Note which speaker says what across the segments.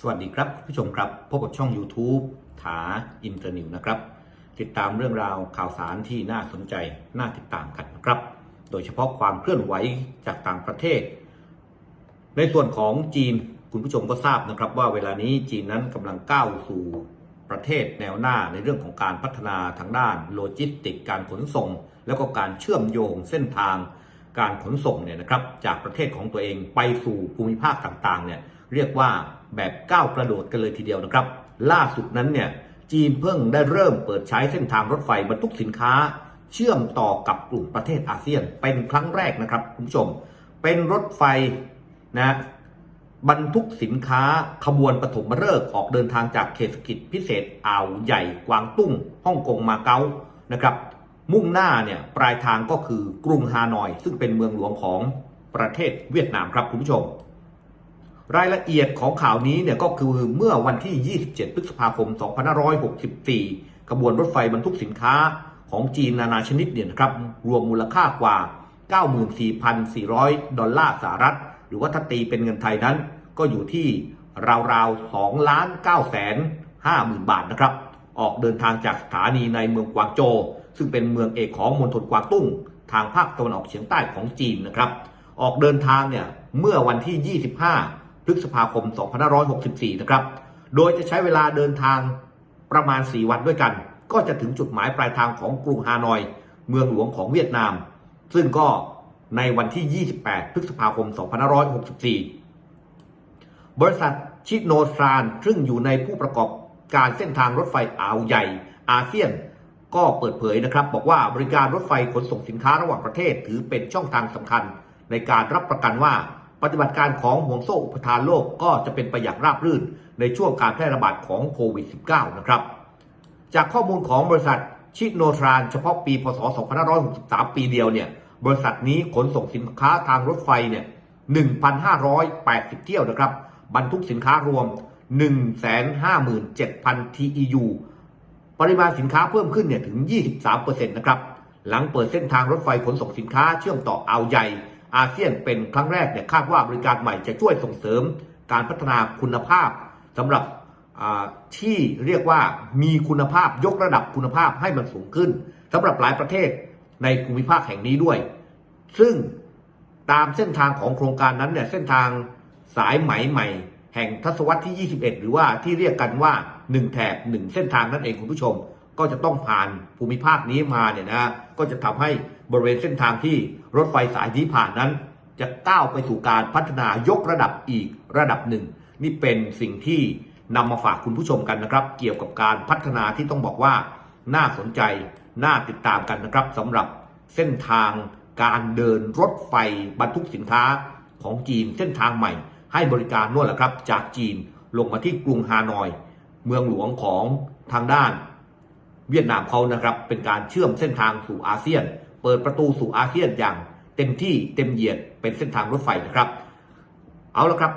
Speaker 1: สวัสดีครับผู้ชมครับ พบกับช่อง YouTube ถาอินเตอร์นิวนะครับ ติดตามเรื่องราวข่าวสารที่น่าสนใจ น่าติดตามกันนะครับ โดยเฉพาะความเคลื่อนไหวจากต่างประเทศ ในส่วนของจีนคุณผู้ชมก็ทราบนะครับ ว่าเวลานี้จีนนั้นกำลังก้าวสู่ประเทศแนวหน้าในเรื่องของการพัฒนาทางด้านโลจิสติกการขนส่ง แล้วก็การเชื่อมโยงเส้นทางการขนส่งเนี่ยนะครับจากประเทศของตัวเองไปสู่ภูมิภาคต่างๆเนี่ยเรียกว่า แบบก้าวกระโดดกันเลยทีเดียวนะครับ ล่าสุดนั้นเนี่ยจีนเพิ่งได้เริ่มเปิดใช้เส้นทางรถไฟบรรทุกสินค้า เชื่อมต่อกับกลุ่มประเทศอาเซียนเป็นครั้งแรกนะครับคุณผู้ชม เป็นรถไฟนะบรรทุกสินค้าขบวนปฐมฤกษ์ออกเดินทางจากเขตเศรษฐกิจพิเศษอ่าวใหญ่กวางตุ้งฮ่องกงมาเก๊านะครับ มุ่งหน้าเนี่ยปลายทางก็คือกรุงฮานอย ซึ่งเป็นเมืองหลวงของประเทศเวียดนามครับคุณผู้ชม รายละเอียดของข่าวนี้เนี่ยก็คือเมื่อวันที่ 27 พฤษภาคม 2564กระบวนรถไฟบรรทุกสินค้าของจีนนานาชนิดเนี่ยนะครับ รวมมูลค่ากว่า 94,400 ดอลลาร์สหรัฐ หรือว่าถ้าตีเป็นเงินไทยนั้น ก็อยู่ที่ราวๆ2ล้าน9แสน5หมื่นบาทนะครับ ออกเดินทางจากสถานีในเมืองกวางโจวซึ่งเป็นเมืองเอกของมณฑลกวางตุ้ง ทางภาคตะวันออกเฉียงใต้ของจีนนะครับ ออกเดินทางเนี่ยเมื่อวันที่ 25 พฤษภาคม 2564 นะครับ โดยจะใช้เวลาเดินทางประมาณ 4 วันด้วยกัน ก็จะถึงจุดหมายปลายทางของกรุงฮานอย เมืองหลวงของเวียดนาม ซึ่งก็ในวันที่ 28 พฤษภาคม 2564 บริษัทชิโนทรานซึ่งอยู่ในผู้ประกอบการเส้นทางรถไฟอ่าวใหญ่อาเซียน ก็เปิดเผยนะครับ บอกว่าบริการรถไฟขนส่งสินค้าระหว่างประเทศ ถือเป็นช่องทางสำคัญในการรับประกันว่า ปฏิบัติการของห่วงโซ่อุปทานโลกก็จะเป็นไปอย่างราบรื่นในช่วงการแพร่ระบาดของโควิด -19 นะครับ จากข้อมูลของบริษัทชิโนทรานเฉพาะปี พศ 2563 ปีเดียวเนี่ย บริษัทนี้ขนส่งสินค้าทางรถไฟเนี่ย 1,580 เที่ยวนะครับ บรรทุกสินค้ารวม 157,000 TEU ปริมาณสินค้าเพิ่มขึ้นเนี่ยถึง 23%นะครับ หลังเปิดเส้นทางรถไฟขนส่งสินค้าเชื่อมต่ออ่าวใหญ่ อาเซียนเป็นครั้งแรกเนี่ยคาดว่าบริการใหม่จะช่วยส่งเสริมการพัฒนาคุณภาพสำหรับที่เรียกว่ามีคุณภาพยกระดับคุณภาพให้มันสูงขึ้นสำหรับหลายประเทศในภูมิภาคแห่งนี้ด้วย ซึ่งตามเส้นทางของโครงการนั้นเนี่ยเส้นทางสายไหมใหม่ แห่งทศวรรษที่ 21 หรือว่าที่เรียกกันว่า 1 แถบ 1 เส้นทางนั่นเองคุณผู้ชม ก็จะต้องผ่านภูมิภาคนี้มาเนี่ยนะก็จะทำให้ บริเวณเส้นทางที่รถไฟสายนี้ผ่านนั้น จะก้าวไปสู่การพัฒนายกระดับอีกระดับหนึ่ง นี่เป็นสิ่งที่นำมาฝากคุณผู้ชมกันนะครับ เกี่ยวกับการพัฒนาที่ต้องบอกว่า น่าสนใจ น่าติดตามกันนะครับสำหรับเส้นทางการเดินรถไฟบรรทุกสินค้าของจีนเส้นทางใหม่ ให้บริการนวดแหละครับ จากจีนลงมาที่กรุงฮานอย เมืองหลวงของทางด้าน เวียดนามเขานะครับ เป็นการเชื่อมเส้นทางสู่อาเซียน เปิดประตูสู่อาเซียนอย่างเต็มที่เต็มเหยียดเป็นเส้นทางรถไฟนะครับ เอาละครับ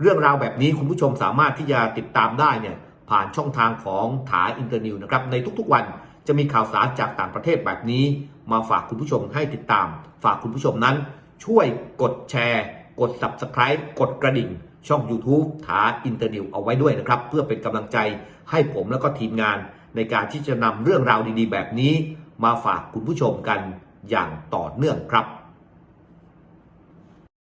Speaker 1: เรื่องราวแบบนี้คุณผู้ชมสามารถที่จะติดตามได้เนี่ยผ่านช่องทางของถาอินเตอร์นิวนะครับในทุกๆวันจะมีข่าวสารจากต่างประเทศแบบนี้ มาฝากคุณผู้ชมให้ติดตาม ฝากคุณผู้ชมนั้น ช่วยกดแชร์ กด Subscribe กดกระดิ่ง ช่อง YouTube ถาอินเตอร์นิวเอาไว้ด้วยนะครับ เพื่อเป็นกำลังใจให้ผมแล้วก็ทีมงานในการที่จะนำเรื่องราวดีๆ แบบนี้ มาฝากคุณผู้ชมกันอย่างต่อเนื่องครับ